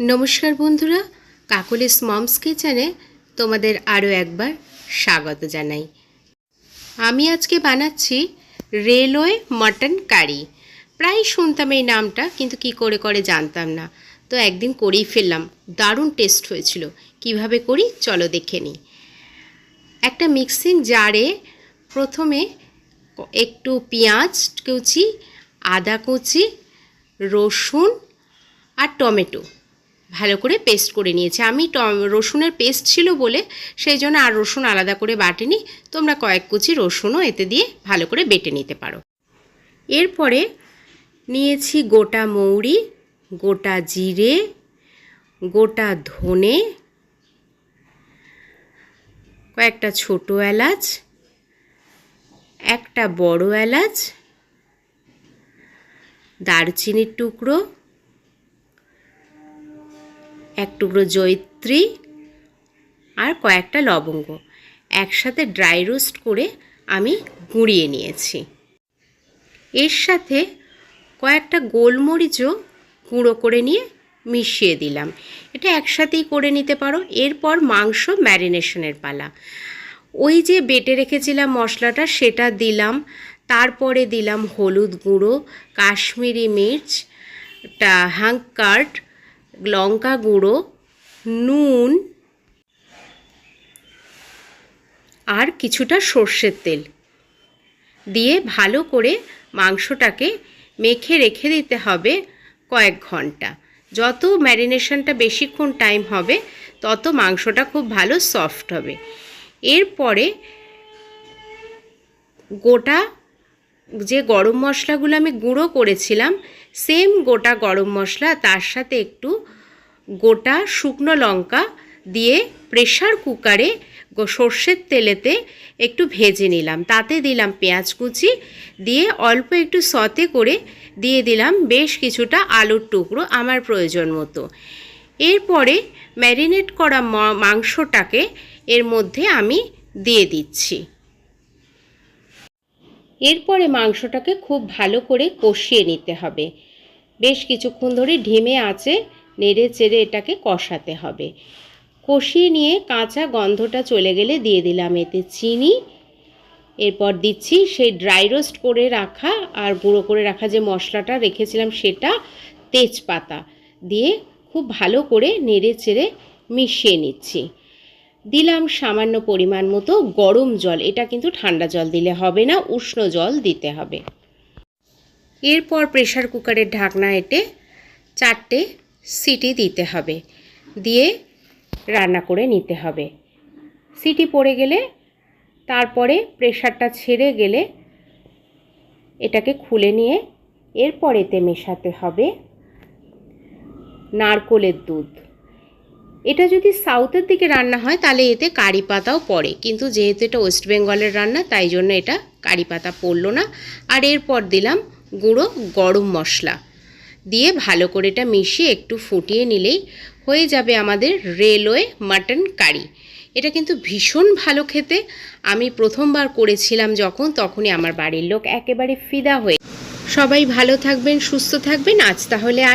নমস্কার বন্ধুরা, কাকলিস মমস কিচেনে তোমাদের আরও একবার স্বাগত জানাই। আমি আজকে বানাচ্ছি রেলওয়ে মটন কারি। প্রায় শুনতাম এই নামটা, কিন্তু কি করে করে জানতাম না। তো একদিন করেই ফেললাম, দারুণ টেস্ট হয়েছিল। কীভাবে করি? চলো দেখে নিই। একটা মিক্সিং জারে প্রথমে একটু পেঁয়াজ কুচি, আদা কুচি, রসুন আর টমেটো। ভালো করে পেস্ট করে নিয়েছি। আমি ট- রসুনের পেস্ট ছিল বলে সেই জন্য আর রসুন আলাদা করে বাটিনি। তোমরা কয়েক কুচি রসুনও এতে দিয়ে ভালো করে বেটে নিতে পারো। এরপরে নিয়েছি গোটা মৌরি, গোটা জিরে, গোটা ধনে, কয়েকটা ছোট এলাচ, একটা বড় এলাচ, দারচিনির টুকরো এক টুকরো জয়িত্রী আর কয়েকটা লবঙ্গ। একসাথে ড্রাই রোস্ট করে আমি গুঁড়িয়ে নিয়েছি। এর সাথে কয়েকটা গোলমরিচও গুঁড়ো করে নিয়ে মিশিয়ে দিলাম। এটা একসাথেই করে নিতে পারো। এরপর মাংস ম্যারিনেশনের পালা। ওই যে বেটে রেখেছিলাম মশলাটা, সেটা দিলাম। তারপরে দিলাম হলুদ গুঁড়ো, কাশ্মীরি মির্চ, টা হাঙ্কার্ট লঙ্কা গুঁড়ো, নুন আর কিছুটা সর্ষের তেল। দিয়ে ভালো করে মাংসটাকে মেখে রেখে দিতে হবে কয়েক ঘণ্টা। যত ম্যারিনেশনটা বেশিক্ষণ টাইম হবে, তত মাংসটা খুব ভালো সফট হবে। এরপরে গোটা যে গরম মশলাগুলো আমি গুঁড়ো করেছিলাম, সেম গোটা গরম মশলা, তার সাথে একটু গোটা শুকনো লঙ্কা দিয়ে প্রেশার কুকারে সর্ষের তেলেতে একটু ভেজে নিলাম। তাতে দিলাম পেঁয়াজ কুচি, দিয়ে অল্প একটু সতে করে দিয়ে দিলাম বেশ কিছুটা আলুর টুকরো আমার প্রয়োজন মতো। এরপরে ম্যারিনেট করা মাংসটাকে এর মধ্যে আমি দিয়ে দিচ্ছি। এরপরে মাংসটাকে খুব ভালো করে কষিয়ে নিতে হবে। বেশ কিছুক্ষণ ধরে ঢেমে আছে নেড়ে চেড়ে এটাকে কষাতে হবে। কষিয়ে নিয়ে কাঁচা গন্ধটা চলে গেলে দিয়ে দিলাম এতে চিনি। এরপর দিচ্ছি সেই ড্রাই রোস্ট করে রাখা আর গুঁড়ো করে রাখা যে মশলাটা রেখেছিলাম সেটা তেজপাতা দিয়ে খুব ভালো করে নেড়ে চেড়ে মিশিয়ে নিচ্ছি। দিলাম সামান্য পরিমাণ মতো গরম জল, এটা কিন্তু ঠান্ডা জল দিলে হবে না, উষ্ণ জল দিতে হবে। এরপর প্রেশার কুকারের ঢাকনা এটে চারটে সিটি দিতে হবে। দিয়ে রান্না করে নিতে হবে। সিটি পড়ে গেলে তারপরে প্রেশারটা ছেড়ে গেলে এটাকে খুলে নিয়ে এরপর এতে মেশাতে হবে নারকোলের দুধ। এটা যদি সাউথের দিকে রান্না হয় তাহলে এতে কারি পাতাও পড়ে। কিন্তু যেহেতু এটা ওয়েস্ট বেঙ্গলের রান্না, তাই জন্য এটা কারি পাতা পড়ল না। আর এরপর দিলাম গুঁড়ো গরম মশলা। দিয়ে ভালো করে এটা মিশিয়ে একটু ফুটিয়ে নিলেই হয়ে যাবে আমাদের রেলওয়ে মাটন কারি। এটা কিন্তু ভীষণ ভালো খেতে। আমি প্রথমবার করেছিলাম যখন, তখনই আমার বাড়ির লোক একেবারে ফিদা হয়ে সবাই ভালো থাকবেন, সুস্থ থাকবেন। আজ তাহলে আস